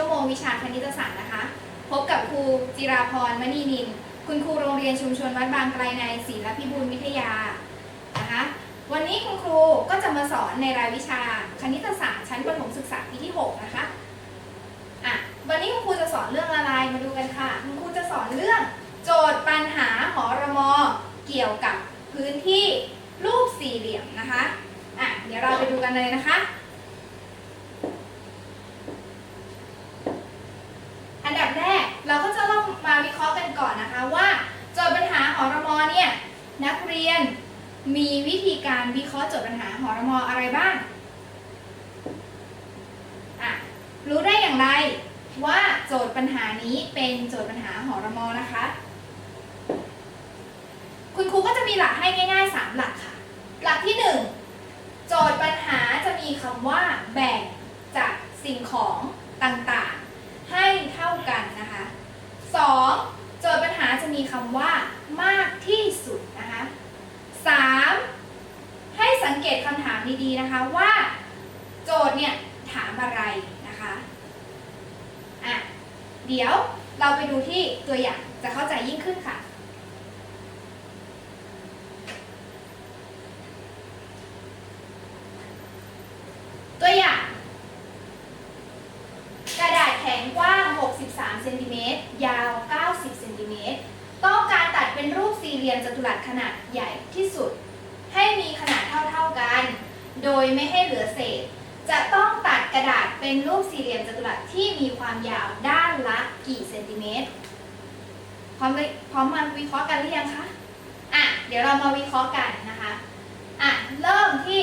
ชั่วโมงวิชาคณิตศาสตร์นะคะ พบกับครูจิราพรมณีนิน คุณครูโรงเรียนชุมชนวัดบางไกลในศรีรพิบูลวิทยานะคะ วันนี้คุณครูก็จะมาสอนในรายวิชาคณิตศาสตร์ชั้นประถมศึกษาปีที่ 6 นะคะอะวันนี้คุณครูจะสอนเรื่องอะไรมาดูกันค่ะ คุณครูจะสอนเรื่อง โจทย์ปัญหาหอรมอเกี่ยวกับพื้นที่รูปสี่เหลี่ยมนะคะอะเดี๋ยวเราไปดูกันเลยนะคะ อันดับแรกเราก็จะต้องมาวิเคราะห์กันก่อนนะคะว่าโจทย์ปัญหาหอรมอเนักเรียนมีวิธีการวิเคราะห์โจทย์ปัญหาหอรมออะไรบ้างอะรู้ได้อย่างไรว่าโจทย์ปัญหานี้เป็นโจทย์ปัญหาหอรมอนะคะ คุณครูก็จะมีหลักให้ง่ายๆ 3 หลักค่ะ หลักที่ 1 โจทย์ปัญหาจะมีคำว่าแบ่งจากสิ่งของต่างๆ ให้เท่ากันนะคะ 2. โจทย์ปัญหาจะมีคำว่ามากที่สุดนะคะ 3. ให้สังเกตคำถามดีๆนะคะว่า โจทย์เนี่ยถามอะไรนะคะอะ เดี๋ยวเราไปดูที่ตัวอย่างจะเข้าใจยิ่งขึ้นค่ะ ตัวอย่าง กระดาษแข็งกว้าง 63 เซนติเมตร ยาว 90 เซนติเมตร ต้องการตัดเป็นรูปสี่เหลี่ยมจัตุรัสขนาดใหญ่ที่สุด ให้มีขนาดเท่าๆกัน โดยไม่ให้เหลือเศษ จะต้อง ระดาษเป็นรูปสี่เหลี่ยมจัตุรัสที่มีความยาวด้านละกี่เซนติเมตร พร้อมพร้อมมาวิเคราะห์กันหรือยังคะ อะ เดี๋ยวเรามาวิเคราะห์กันนะคะ อะ เริ่มที่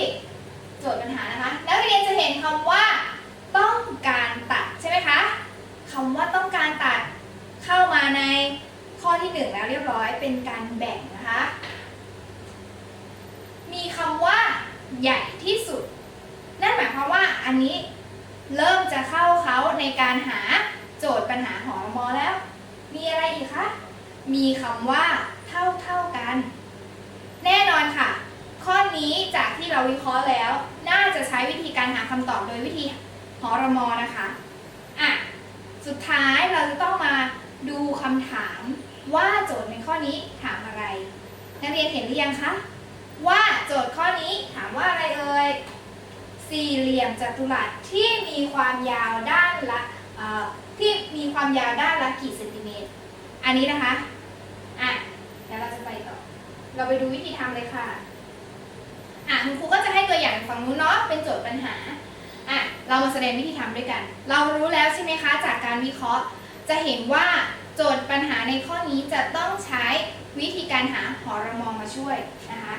โจทย์ปัญหานะคะ นักเรียนจะเห็นคำว่า ต้องการตัดใช่ไหมคะคำว่าต้องการตัดเข้ามาในข้อที่หนึ่งแล้วเรียบร้อยเป็นการแบ่งนะคะ มีคำว่าใหญ่ที่สุด นั่นหมายความว่าอันนี้ เริ่มจะเข้าเขาในการหาโจทย์ปัญหาหอรมอแล้ว มีอะไรอีกคะ มีคำว่าเท่าเท่ากัน แน่นอนค่ะ ข้อนี้จากที่เราวิเคราะห์แล้ว น่าจะใช้วิธีการหาคำตอบโดยวิธีหอรมอนะคะอะสุดท้ายเราจะต้องมาดูคำถามว่าโจทย์ในข้อนี้ถามอะไร นักเรียนเห็นหรือยังคะ ว่าโจทย์ข้อนี้ถามว่าอะไรเอ่ย สี่เหลี่ยมจัตุรัสที่มีความยาวด้านละที่มีความยาวด้านละกี่เซนติเมตร อันนี้นะคะ อะ เดี๋ยวเราจะไปต่อ เราไปดูวิธีทำเลยค่ะ อะคุณครูก็จะให้ตัวอย่างฝั่งนู้นเนาะ เป็นโจทย์ปัญหา อะ เรามาแสดงวิธีทำด้วยกัน เรารู้แล้วใช่ไหมคะ จากการวิเคราะห์ จะเห็นว่าโจทย์ปัญหาในข้อนี้จะต้องใช้วิธีการหาหอระมอมาช่วยนะคะ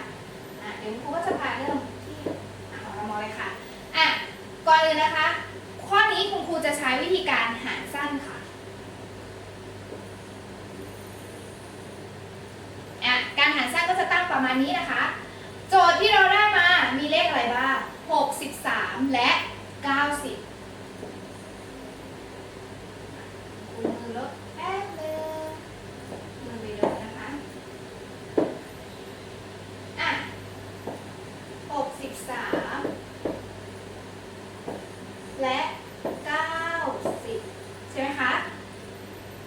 อะ เดี๋ยวคุณครูก็จะพาเริ่มที่ เลยค่ะอะก่อนเลยนะคะ ข้อนี้คุณครูจะใช้วิธีการหารสั้นค่ะอะการหารสั้นก็จะตั้งประมาณนี้นะคะ โจทย์ที่เราได้มามีเลขอะไรบ้าง63 และ 90คุณมือลบแป๊บนึงมือไปโดนนะคะ อะ 63 และ 90 ใช่ไหมคะ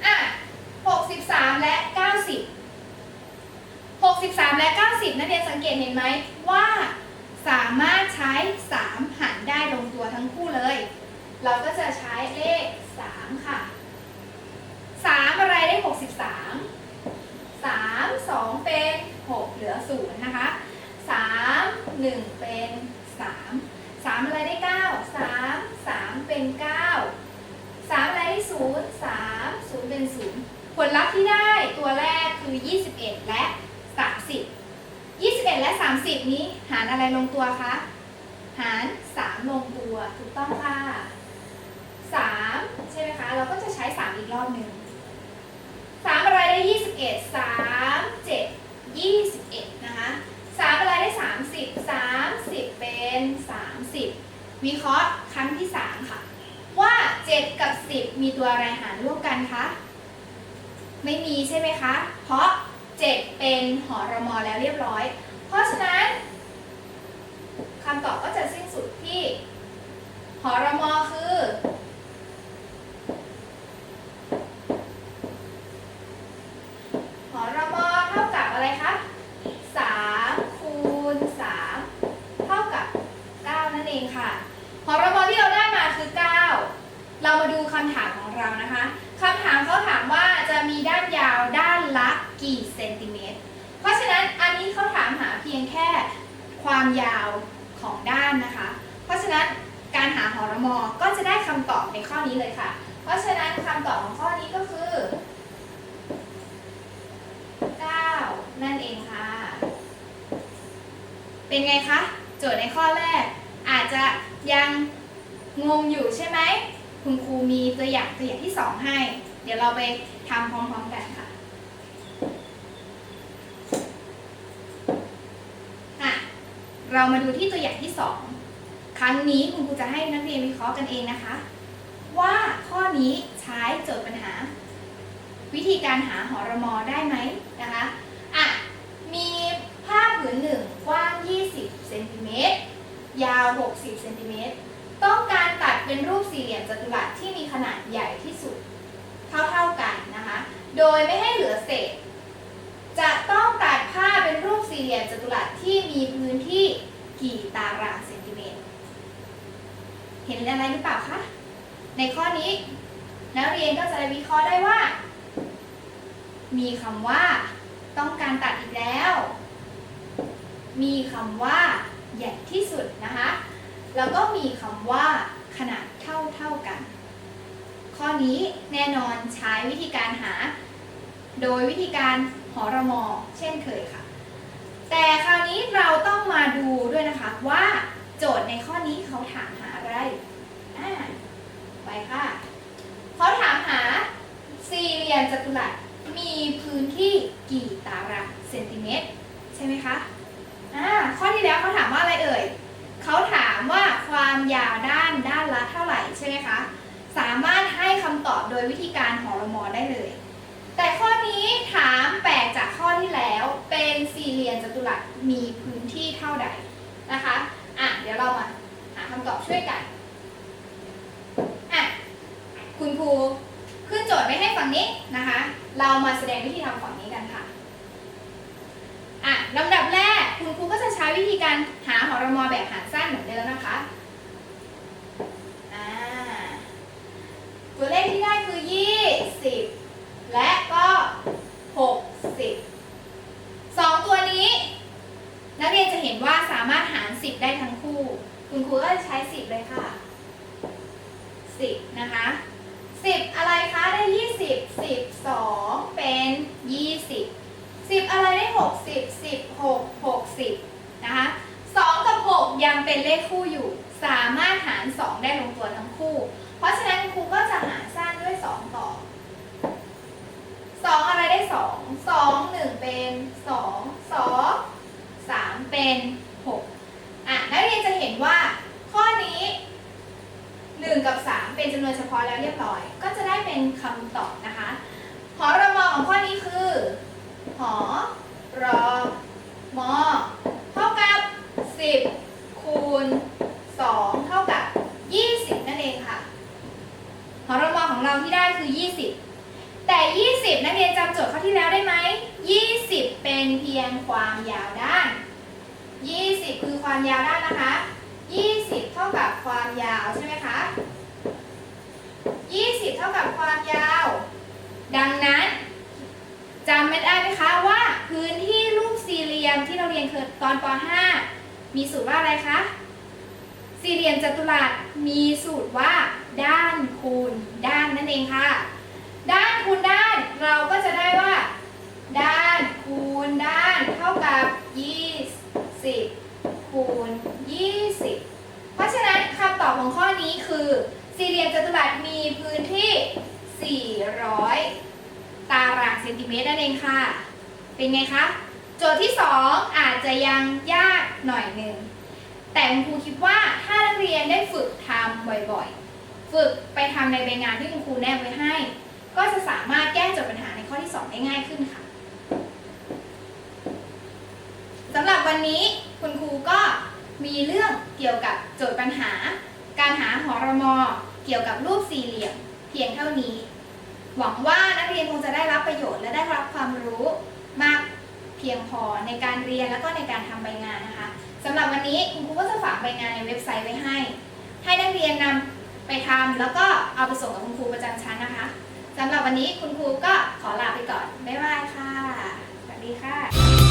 อะ 63 และ 90 10นักเรียนสังเกตเห็นไหมว่า สามารถใช้ 3 หารได้ลงตัวทั้งคู่เลย เราก็จะใช้เลข 3 ค่ะ 3 อะไรได้ 63 3 2 เป็น 6 เหลือ 0 นะคะ 3 1 เป็น 3 3 อะไรได้ 9 3 3 เป็น 9 3 อะไรได้ 0 3 0 เป็น 0 ผลลัพธ์ที่ได้ตัวแรกคือ 21 และ และ 30 นี้หารอะไรลงตัวคะ หาร 3 ลงตัว ถูกต้องค่ะ 3 ใช่ไหมคะ เราก็จะใช้ 3 อีกรอบหนึ่ง3 อะไรได้ 21 3 7 21 นะคะ3อะไรได้ 30 30 เป็น 30 วิเคราะห์ครั้งที่ 3 ค่ะ ว่า 7 กับ 10 มีตัวอะไรหารร่วมกันคะ ไม่มีใช่ไหมคะ เพราะ 7 เป็นหอรมอแล้วเรียบร้อย เพราะฉะนั้นคำตอบก็จะสิ้นสุดที่หอรมอคือ หอรมอเท่ากับอะไรคะ3คูณ3เท่ากับ 9 นั่นเองค่ะ หอรมอที่เราได้มาคือ 9 เรามาดูคำถามของเรานะคะคำถามเขาถามว่าจะมีด้านยาวด้านละกี่เซนติเมตร เพราะฉะนั้นอันนี้เขาถามหาเพียงแค่ความยาวของด้านนะคะ เพราะฉะนั้นการหาหอร มก็จะได้คำตอบในข้อนี้เลยค่ะ เพราะฉะนั้นคำตอบของข้อนี้ก็คือ 9 นั่นเองค่ะ เป็นไงคะ โจทย์ในข้อแรก อาจจะยังงงอยู่ใช่ไหม คุณครูมีตัวอย่างตัวอย่างที่ 2 ให้ เดี๋ยวเราไปทำพร้อมๆกันค่ะอะเรามาดูที่ตัวอย่างที่ 2 ครั้งนี้คุณครูจะให้นักเรียนวิเคราะห์กันเองนะคะ ว่าข้อนี้ใช้โจทย์ปัญหา วิธีการหาหอรมอได้ไหมนะคะอะมีผ้าผืนหนึ่งกว้าง 20เซนติเมตรยาว 60เซนติเมตรต้องการตัดเป็นรูปสี่เหลี่ยมจัตุรัสที่มีขนาดใหญ่ที่สุด เท่าๆกันนะคะ โดยไม่ให้เหลือเศษ จะต้องตัดผ้าเป็นรูปสี่เหลี่ยมจัตุรัสที่มีพื้นที่กี่ตารางเซ เห็นอะไรหรือเปล่าคะ ในข้อนี้ นักเรียนก็จะได้วิเคราะห์ได้ว่า มีคำว่า ต้องการตัดอีกแล้ว มีคำว่า ใหญ่ที่สุดนะคะ แล้วก็มีคำว่า ขนาดเท่าเท่ากัน ข้อนี้แน่นอนใช้วิธีการหา โดยวิธีการหอรมอเช่นเคยค่ะ แต่คราวนี้เราต้องมาดูด้วยนะคะว่า โจทย์ในข้อนี้เขาถามหาอะไรอ่าไปค่ะเขาถามหาสี่เหลี่ยมจัตุรัสมีพื้นที่กี่ตารางเซนติเมตร ใช่ไหมคะอ่าข้อที่แล้วเขาถามว่าอะไรเอ่ยเขาถามว่าความยาวด้านด้านละเท่าไหร่ใช่ไหมคะสามารถให้คำตอบโดยวิธีการหอรมอได้เลย แต่ข้อนี้ถามแปลกจากข้อที่แล้วเป็นสี่เหลี่ยมจัตุรัสมีพื้นที่เท่าใดนะคะ ดี๋ยวเรามาหาคำตอบช่วยกันอะคุณครูขึ้นโจทย์ไว้ให้ฝั่งนี้นะคะ เรามาแสดงวิธีทำฝั่งนี้กันค่ะอะลำดับแรกคุณครูก็จะใช้วิธีการหาหอรมอแบบหารสั้นเหมือนเดิมนะคะอ่าตัวเลขที่ได้คือ 20 และก็ 60สองตัวนี้ นักเรียนจะเห็นว่าสามารถหาร10ได้ทั้งคู่ คุณครูก็จะใช้10เลยค่ะ10นะคะ10อะไรคะได้20 10 2เป็น20 10อะไรได้60 10 6 60นะคะ2กับ6ยังเป็นเลขคู่อยู่ สามารถหาร2ได้ลงตัวทั้งคู่ เพราะฉะนั้นครูก็จะหารสั้นด้วย2ต่อ2อะไรได้2 2 1เป็น2 2 3เป็น6 อะนักเรียนจะเห็นว่าข้อนี้ 1 กับ 3 เป็นจำนวนเฉพาะแล้วเรียบร้อย ก็จะได้เป็นคำตอบนะคะหอรมอของข้อนี้คือหอรอมอเท่ากับ 10 คูณ 2 เท่ากับ 20 นั่นเองค่ะหอรมอของเราที่ได้คือ 20 แต่ 20 นักเรียนจำโจทย์ข้อที่แล้วได้ไหม 20 เป็นเพียงความยาว 20 คือความยาวด้านนะคะ 20 เท่ากับความยาวใช่ไหมคะ20 เท่ากับความยาว ดังนั้นจำไม่ได้ไหมคะว่าพื้นที่รูปสี่เหลี่ยมที่เราเรียนเคยตอนป .5 มีสูตรว่าอะไรคะ สี่เหลี่ยมจัตุรัสมีสูตรว่า ด้านคูณด้านนั่นเองค่ะ ด้านคูณด้านเราก็จะได้ว่า ด้านคูณด้านเท่ากับ 20 คูณ 20 เพราะฉะนั้นคำตอบของข้อนี้คือ สี่เหลี่ยมจัตุรัสมีพื้นที่ 400 ตารางเซนติเมตรนั่นเองค่ะ เป็นไงคะ โจทย์ที่ 2 อาจจะยังยากหน่อยหนึ่ง แต่คุณครูคิดว่าถ้านักเรียนได้ฝึกทำบ่อยๆ ฝึกไปทำในใบงานที่คุณครูแนบไว้ให้ ก็จะสามารถแก้โจทย์ปัญหาในข้อที่ 2 ได้ง่ายขึ้นค่ะสำหรับวันนี้คุณครูก็มีเรื่องเกี่ยวกับโจทย์ปัญหา การหาหอรมอเกี่ยวกับรูปสี่เหลี่ยมเพียงเท่านี้ หวังว่านักเรียนคงจะได้รับประโยชน์และได้รับความรู้มากเพียงพอในการเรียนแล้วก็ในการทำใบงานนะคะสำหรับวันนี้คุณครูก็จะฝากใบงานในเว็บไซต์ไว้ให้ ให้นักเรียนนำไปทำแล้วก็เอาไปส่งกับคุณครูประจำชั้นนะคะสำหรับวันนี้คุณครูก็ขอลาไปก่อน บ๊ายบายค่ะ สวัสดีค่ะ